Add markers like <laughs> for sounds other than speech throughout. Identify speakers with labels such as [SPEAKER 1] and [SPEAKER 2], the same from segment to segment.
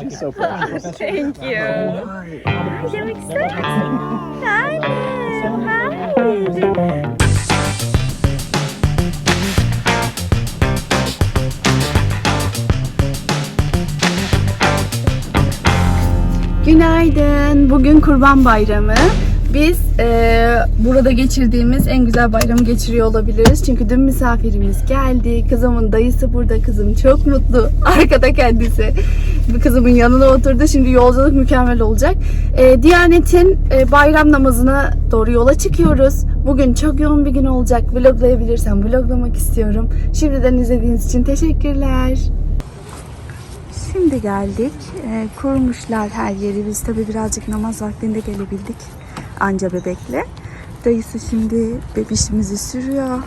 [SPEAKER 1] She's so proud.
[SPEAKER 2] Thank you. Günaydın. Bugün Kurban Bayramı. Biz eee, burada geçirdiğimiz en güzel bayramı geçiriyor olabiliriz. Çünkü dün misafirimiz geldi. Kızımın dayısı burada. Kızım çok mutlu. <laughs> Arkada kendisi. Kızımın yanına oturdu. Şimdi yolculuk mükemmel olacak. Eee, Diyanet'in eee, bayram namazına doğru yola çıkıyoruz. Bugün çok yoğun bir gün olacak. Vloglayabilirsem vloglamak istiyorum. Şimdiden izlediğiniz için teşekkürler. Şimdi geldik. Ee, kurmuşlar her yeri. Biz tabi birazcık namaz vaktinde gelebildik. Anca bebekle. Dayısı şimdi bebişimizi sürüyor.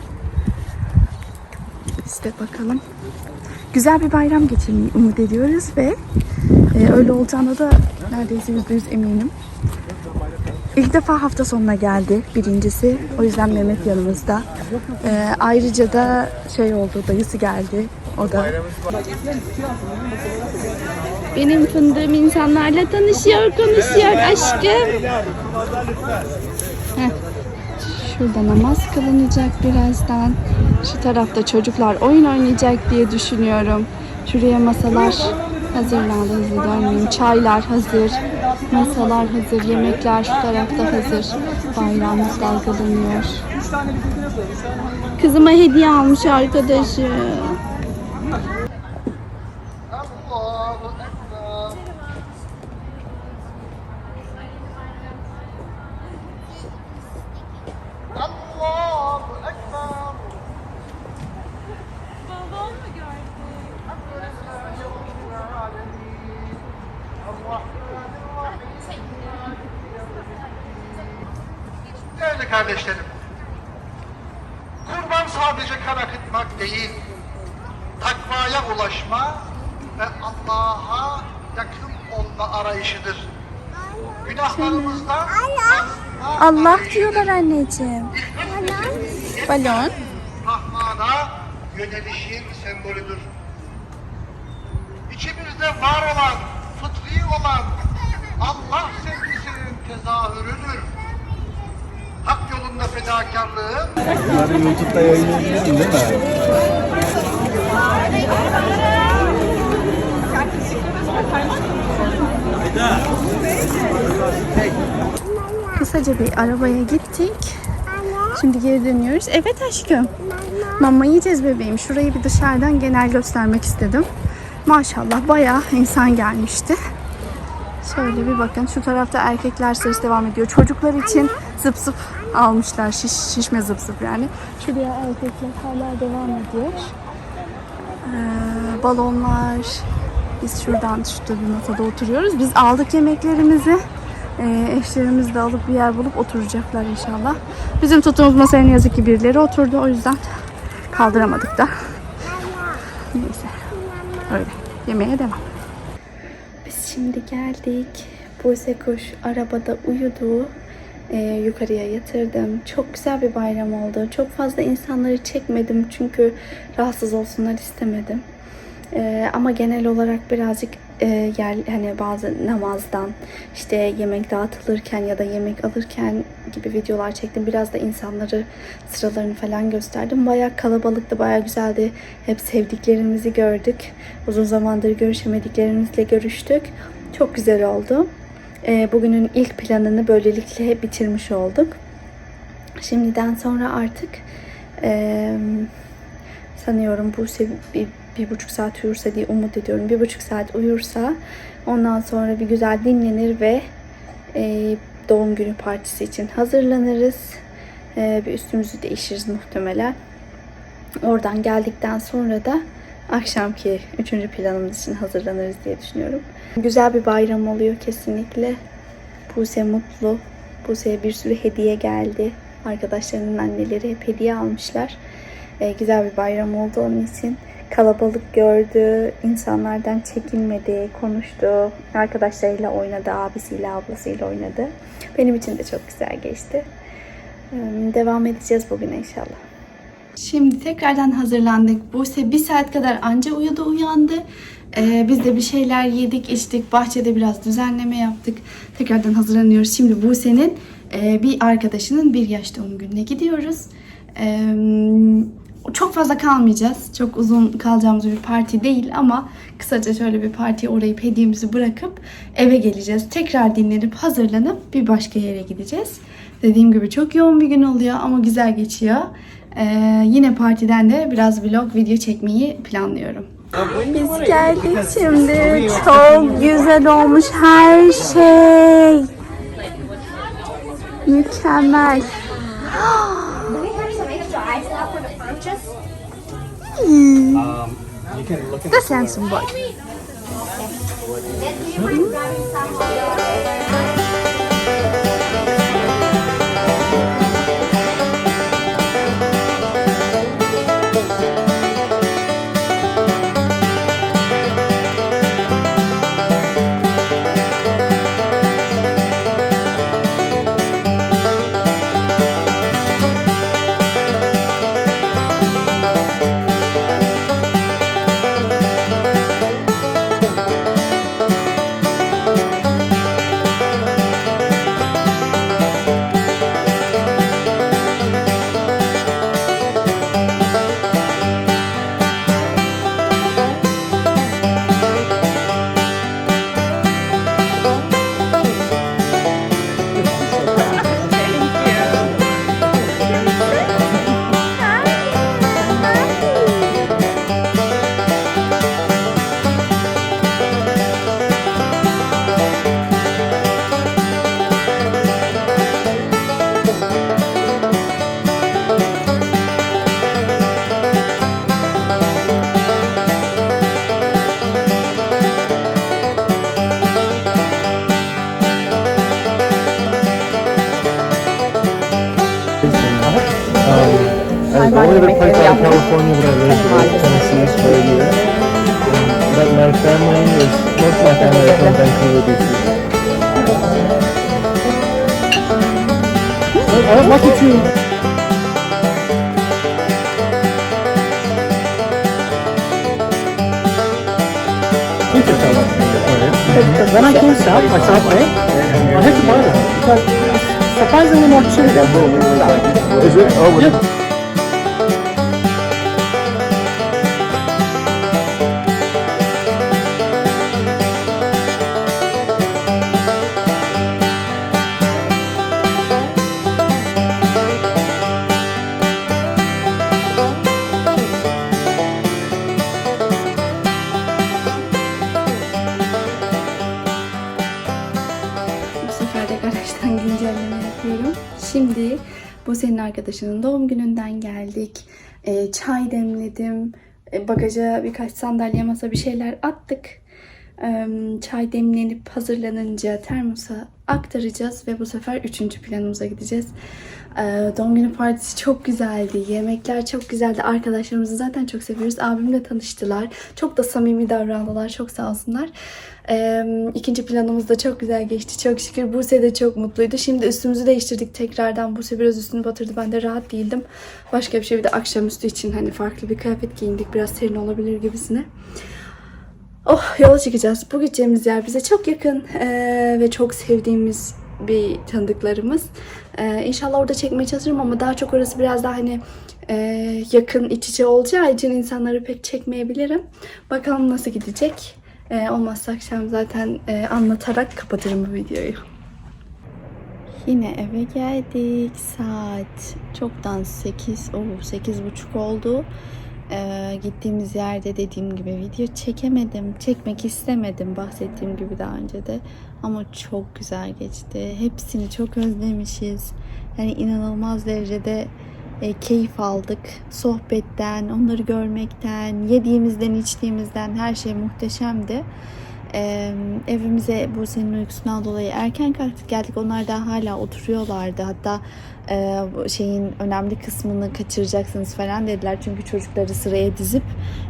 [SPEAKER 2] Biz de bakalım. Güzel bir bayram geçirmeyi umut ediyoruz ve e, öyle olacağına da neredeyse yüzde yüz eminim. İlk defa hafta sonuna geldi birincisi. O yüzden Mehmet yanımızda. Ee, ayrıca da şey oldu, dayısı geldi. O da benim fındığım insanlarla tanışıyor, konuşuyor aşkım. Heh. Şurada namaz kılınacak birazdan. Şu tarafta çocuklar oyun oynayacak diye düşünüyorum. Şuraya masalar hazırlandı hızlı dönmeyeyim. Çaylar hazır. Masalar hazır. Yemekler şu tarafta hazır. Bayrağımız dalgalanıyor. Kızıma hediye almış arkadaşı.
[SPEAKER 3] Kardeşlerim, kurban sadece kan akıtmak değil, takvaya ulaşma ve Allah'a yakın olma arayışıdır. Günahlarımızdan
[SPEAKER 2] Allah diyorlar anneciğim. Balon.
[SPEAKER 3] Rahman'a yönelişin sembolüdür. İçimizde var olan, fedakarlığın
[SPEAKER 1] Bunları YouTube'da yayınlayabilirsin değil mi?
[SPEAKER 2] Kısaca bir arabaya gittik. Şimdi geri dönüyoruz. Evet aşkım. Mama yiyeceğiz bebeğim. Şurayı bir dışarıdan genel göstermek istedim. Maşallah bayağı insan gelmişti. Şöyle bir bakın. Şu tarafta erkekler sayısı devam ediyor. Çocuklar için zıp zıp almışlar. Şiş, şişme zıp zıp yani. Şuraya erkekler hala devam ediyor. Ee, balonlar. Biz şuradan şurada bir masada oturuyoruz. Biz aldık yemeklerimizi. Ee, eşlerimiz de alıp bir yer bulup oturacaklar inşallah. Bizim tuttuğumuz masaya ne yazık ki birileri oturdu. O yüzden kaldıramadık da. Neyse. Öyle. Yemeğe devam. Biz şimdi geldik. Buse kuş arabada uyudu. Ee, yukarıya yatırdım. Çok güzel bir bayram oldu. Çok fazla insanları çekmedim çünkü rahatsız olsunlar istemedim. Ee, ama genel olarak birazcık e, yer hani bazı namazdan işte yemek dağıtılırken ya da yemek alırken gibi videolar çektim. Biraz da insanları sıralarını falan gösterdim. Bayağı kalabalıktı, bayağı güzeldi. Hep sevdiklerimizi gördük. Uzun zamandır görüşemediklerimizle görüştük. Çok güzel oldu. Ee, bugünün ilk planını böylelikle bitirmiş olduk. Şimdiden sonra artık sanıyorum Buse bir, bir buçuk saat uyursa diye umut ediyorum. Bir buçuk saat uyursa ondan sonra bir güzel dinlenir ve doğum günü partisi için hazırlanırız. E, bir üstümüzü değişiriz muhtemelen. Oradan geldikten sonra da akşamki üçüncü planımız için hazırlanırız diye düşünüyorum. Güzel bir bayram oluyor kesinlikle. Buse mutlu. Buse'ye bir sürü hediye geldi. Arkadaşlarının anneleri hep hediye almışlar. Ee, güzel bir bayram oldu onun için. Kalabalık gördü, insanlardan çekinmedi, konuştu. Arkadaşlarıyla oynadı, abisiyle, ablasıyla oynadı. Benim için de çok güzel geçti. Ee, Devam edeceğiz bugün inşallah. Şimdi tekrardan hazırlandık. Buse bir saat kadar anca uyudu uyandı. Ee, biz de bir şeyler yedik içtik. Bahçede biraz düzenleme yaptık. Tekrardan hazırlanıyoruz. Şimdi Buse'nin e, bir arkadaşının bir yaş doğum gününe gidiyoruz. Ee, çok fazla kalmayacağız. Çok uzun kalacağımız bir parti değil ama kısaca şöyle bir partiye uğrayıp hediyemizi bırakıp eve geleceğiz. Tekrar dinlenip hazırlanıp bir başka yere gideceğiz. Dediğim gibi çok yoğun bir gün oluyor ama güzel geçiyor. Ee, yine partiden de biraz vlog video çekmeyi planlıyorum. Biz geldik şimdi. Çok güzel olmuş her şey. Mükemmel. The Samsung boy.
[SPEAKER 1] I But lived in Tennessee for a year. But my family is, most of my family is from Vancouver, BC. I would like you to. When I came south, South Bay, I buy them because it's surprisingly more cheap. Is it? Oh, yeah.
[SPEAKER 2] Arkadaşının doğum gününden geldik. Ee, çay demledim. Ee, bagaja birkaç sandalye masa bir şeyler attık. Ee, çay demlenip hazırlanınca termosa aktaracağız ve bu sefer üçüncü planımıza gideceğiz. Ee, doğum günü partisi çok güzeldi. Yemekler çok güzeldi. Arkadaşlarımızı zaten çok seviyoruz. Abimle tanıştılar. Çok da samimi davrandılar. Çok sağ olsunlar. Ee, ikinci planımız da çok güzel geçti. Çok şükür Buse de çok mutluydu. Şimdi üstümüzü değiştirdik tekrardan. Buse biraz üstünü batırdı. Ben de rahat değildim. Başka bir şey bir de akşamüstü için hani farklı bir kıyafet giyindik. Biraz serin olabilir gibisine. Oh yola çıkacağız. Bu gideceğimiz yer bize çok yakın ee, ve çok sevdiğimiz bir tanıdıklarımız. Ee, inşallah orada çekmeye çalışırım ama daha çok orası biraz daha hani e, yakın iç içe olacağı için insanları pek çekmeyebilirim. Bakalım nasıl gidecek. Ee, olmazsa akşam zaten e, anlatarak kapatırım bu videoyu. Yine eve geldik. Saat çoktan 8, oh, 8.30 oldu. Ee, gittiğimiz yerde dediğim gibi video çekemedim. Çekmek istemedim bahsettiğim gibi daha önce de. Ama çok güzel geçti. Hepsini çok özlemişiz. Yani inanılmaz derecede e, keyif aldık. Sohbetten, onları görmekten, yediğimizden, içtiğimizden her şey muhteşemdi. Ee, evimize Buse'nin uykusundan dolayı erken kalktık geldik. Onlar daha hala oturuyorlardı. Hatta e, şeyin önemli kısmını kaçıracaksınız falan dediler. Çünkü çocukları sıraya dizip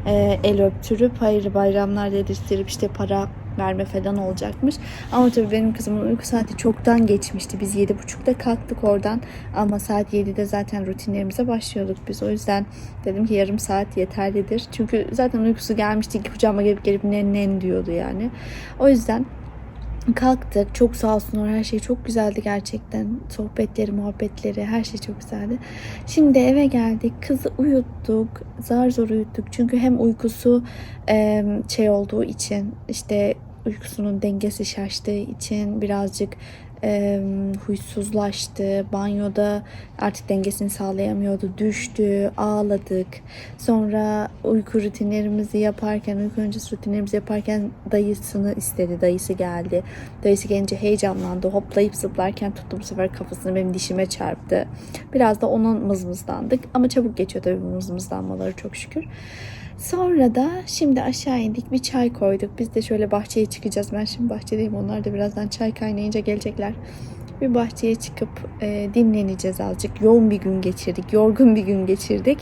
[SPEAKER 2] e, el öptürüp hayırlı bayramlar dedirttirip işte para verme falan olacakmış. Ama tabii benim kızımın uyku saati çoktan geçmişti. Biz 7.30'da kalktık oradan. Ama saat 7'de zaten rutinlerimize başlıyorduk biz. O yüzden dedim ki yarım saat yeterlidir. Çünkü zaten uykusu gelmişti. Kucağıma gelip gelip nen nen diyordu yani. O yüzden kalktık. Çok sağ olsunlar. Her şey çok güzeldi gerçekten. Sohbetleri, muhabbetleri her şey çok güzeldi. Şimdi eve geldik. Kızı uyuttuk. Zar zor uyuttuk. Çünkü hem uykusu şey olduğu için işte uykusunun dengesi şaştığı için birazcık e, huysuzlaştı. Banyoda artık dengesini sağlayamıyordu. Düştü. Ağladık. Sonra uyku rutinlerimizi yaparken, uyku öncesi rutinlerimizi yaparken dayısını istedi. Dayısı geldi. Dayısı gelince heyecanlandı. Hoplayıp zıplarken tuttu bu sefer kafasını benim dişime çarptı. Biraz da onun mızmızlandık. Ama çabuk geçiyor tabii bu mızmızlanmaları çok şükür. Sonra da şimdi aşağı indik bir çay koyduk. Biz de şöyle bahçeye çıkacağız. Ben şimdi bahçedeyim. Onlar da birazdan çay kaynayınca gelecekler. Bir bahçeye çıkıp e, dinleneceğiz azıcık. Yoğun bir gün geçirdik. Yorgun bir gün geçirdik.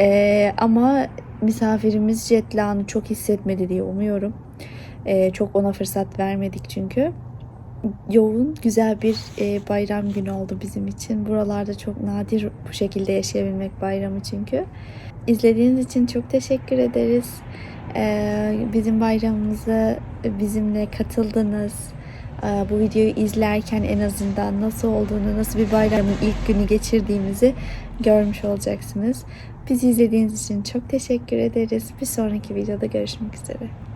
[SPEAKER 2] E, ama misafirimiz jet lag'ını çok hissetmedi diye umuyorum. E, çok ona fırsat vermedik çünkü yoğun, güzel bir e, bayram günü oldu bizim için. Buralarda çok nadir bu şekilde yaşayabilmek bayramı çünkü. İzlediğiniz için çok teşekkür ederiz. E, bizim bayramımıza bizimle katıldınız. E, bu videoyu izlerken en azından nasıl olduğunu, nasıl bir bayramın ilk günü geçirdiğimizi görmüş olacaksınız. Bizi izlediğiniz için çok teşekkür ederiz. Bir sonraki videoda görüşmek üzere.